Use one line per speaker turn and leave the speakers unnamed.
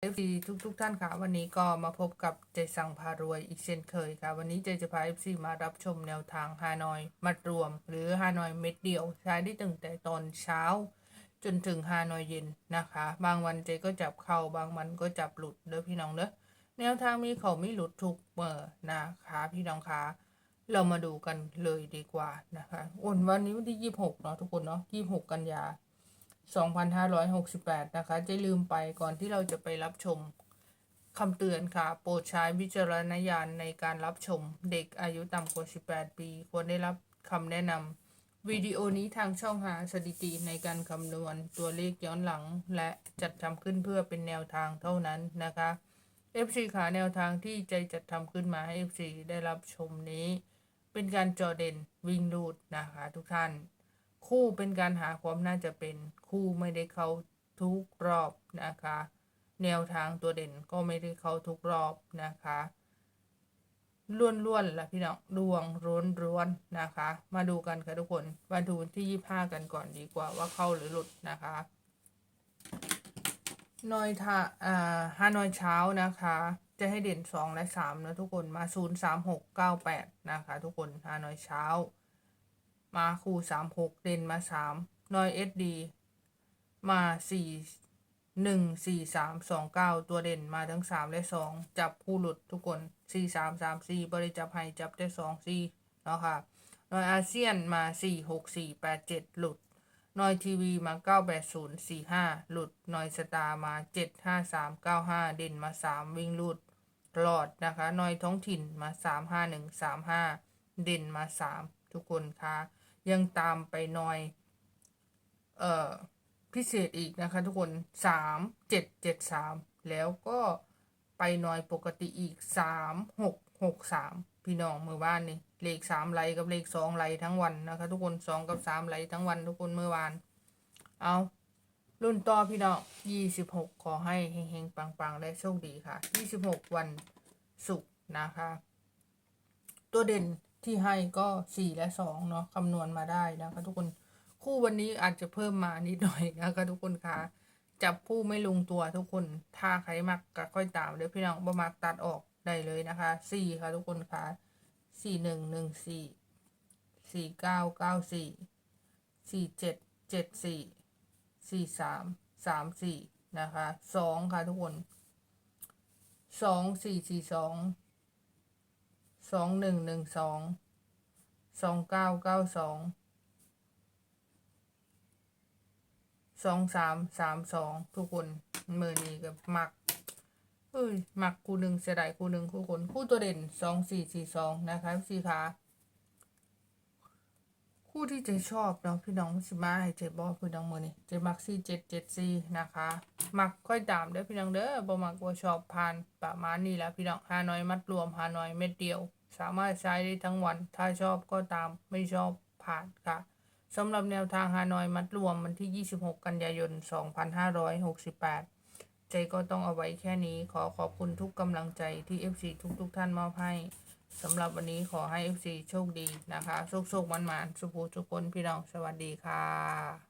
เอฟซีทุกทุกท่านค่ะวันนี้ก็มาพบกับเจสังพารวยอีกเช่นเคยค่ะ วันนี้เจจะพาเอฟซีมารับชมแนวทางฮานอยมัดรวม หรือฮานอยเม็ดเดียวใช้ได้ตั้งแต่ตอนเช้า จนถึงฮานอยเย็นนะคะ บางวันเจก็จับเข้าบางวันก็จับหลุดเด้อพี่น้องเด้อแนวทางมีเขาไม่หลุดทุกเมื่อนะคะพี่น้องคะเรามาดูกันเลยดีกว่านะคะวันวันนี้วันที่ยี่สิบหกเนาะทุกคนเนาะยี่สิบหกกันยา 2568 นะคะ จะลืมไปก่อนที่เราจะไปรับชมคำเตือนค่ะ โปรดใช้วิจารณญาณในการรับชม เด็กอายุต่ำกว่า 18 ปี ควรได้รับคำแนะนำวิดีโอนี้ทางช่องหาสถิติในการคำนวณตัวเลขย้อนหลัง และจัดทำขึ้นเพื่อเป็นแนวทางเท่านั้นนะคะ FC ขาแนวทางที่ใจจัดทำขึ้นมาให้ FC ได้รับชมนี้ เป็นการจอเด่นวิ่งลูดนะคะทุกท่าน คู่เป็นการหาความน่าจะเป็นคู่ไม่ได้เข้าทุกรอบนะคะ แนวทางตัวเด่นก็ไม่ได้เข้าทุกรอบนะคะล้วนๆละพี่น้องดวงร้วนร้วนๆนะคะ มาดูกันค่ะทุกคนวันดูนที่ยี่ห้ากันก่อนดีกว่าว่าเข้าหรือหลุดนะคะนอยทาอ่าฮานอยเช้านะคะ จะให้เด่นสองและสามนะทุกคนมาศูนย์สามหกเก้าแปดนะคะ ทุกคนฮานอยเช้า มาคู่สามหกเด่นมาสามนอยเอสดีมาสี่หนึ่งสี่สามสองเก้าตัวเด่นมาทั้งสามและสองจับคู่หลุดทุกคนสี่สามสามสี่บริจับให้จับได้สองสี่เนาะค่ะนอยอาเซียนมาสี่หกสี่แปดเจ็ดหลุดนอยทีวีมาเก้าแปดศูนย์สี่ห้าหลุดนอยสตาร์มาเจ็ดห้าสามเก้าห้าเด่นมาสามวิ่งหลุดตลอดนะคะนอยท้องถิ่นมาสามห้าหนึ่งสามห้าเด่นมาสามทุกคนค่ะ ยังตามไปหน่อย เอ่อ พิเศษอีกนะคะทุกคนสามเจ็ดเจ็ดสามแล้วก็ไปหน่อยปกติอีกสามหกหกสามพี่น้องมือบ้านนี่เลขสามไหลกับเลขสองไหลทั้งวันนะคะ ทุกคนสองกับสามไหลทั้งวันทุกคนเมื่อวาน เอารุ่นต่อพี่น้องยี่สิบหกขอให้เฮงๆปังๆและโชคดีค่ะยี่สิบหกวันศุกร์นะคะ ตัวเด่น ที่ให้ก็สี่และสองเนาะคำนวณมาได้นะคะทุกคนคู่วันนี้อาจจะเพิ่มมานิดหน่อยนะคะทุกคนคะจับคู่ไม่ลงตัวทุกคน ถ้าใครมักก็ค่อยตามเดี๋ยวพี่น้องประมาตัดออกได้เลยนะคะสี่ค่ะทุกคนคะสี่หนึ่งหนึ่งสี่สี่เก้าเก้าสี่สี่เจ็ดเจ็ดสี่สี่สามสามสี่นะคะสองค่ะทุกคนสองสี่สี่สอง สองหนึ่งหนึ่งสองสองเก้าเก้าสองสองสามสามสองทุกคนมือนี้กับมักเอ้ยมักคู่หนึ่งเสียดายคู่หนึ่งคู่คนคู่ตัวเด่นสองสี่สี่สองนะคะสี่ขาคู่ที่เจชอบเนาะพี่น้องสิมาให้เจบอพี่น้องมือนี่เจมักสี่เจ็ดเจ็ดสี่นะคะ มักค่อยตามเด้อพี่น้องเด้อบ่มักบ่ชอบผ่านประมาณนี้แหละพี่น้องฮานอยมัดรวมฮานอยเม็ดเดียว สามารถใช้ได้ทั้งวัน ถ้าชอบก็ตาม ไม่ชอบผ่านค่ะสำหรับแนวทางฮานอยมัดรวมวันที่ 26 กันยายน 2568 ใจก็ต้องเอาไว้แค่นี้ ขอขอบคุณทุกกำลังใจที่ FC ทุกๆทท่านมอบให้สำหรับวันนี้ขอให้ FC โชคดีนะคะ โชคโชคมันๆสุภูทุกคนพี่น้อง สวัสดีค่ะ